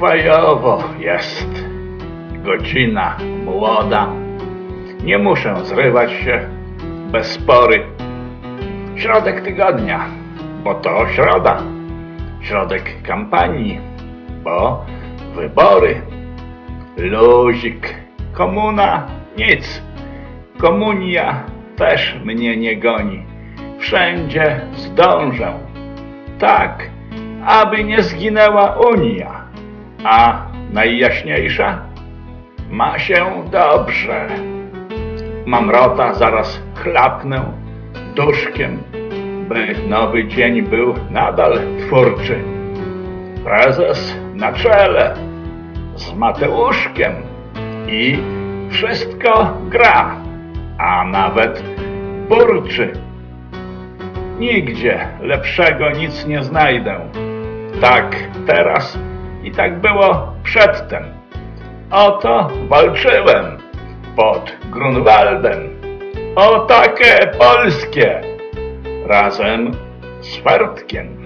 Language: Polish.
fajowo jest. Godzina młoda. Nie muszę zrywać się bez spory. Środek tygodnia, bo to środa. Środek kampanii, bo wybory. Luzik, komuna, nic. Komunia też mnie nie goni. Wszędzie zdążę. Tak, aby nie zginęła Unia. A najjaśniejsza? Ma się dobrze. Mamrota zaraz chlapnę duszkiem, by nowy dzień był nadal twórczy. Prezes na czele z Mateuszkiem i wszystko gra, a nawet burczy. Nigdzie lepszego nic nie znajdę. Tak teraz i tak było przedtem. Oto walczyłem pod Grunwaldem o takie polskie razem z Fertkiem.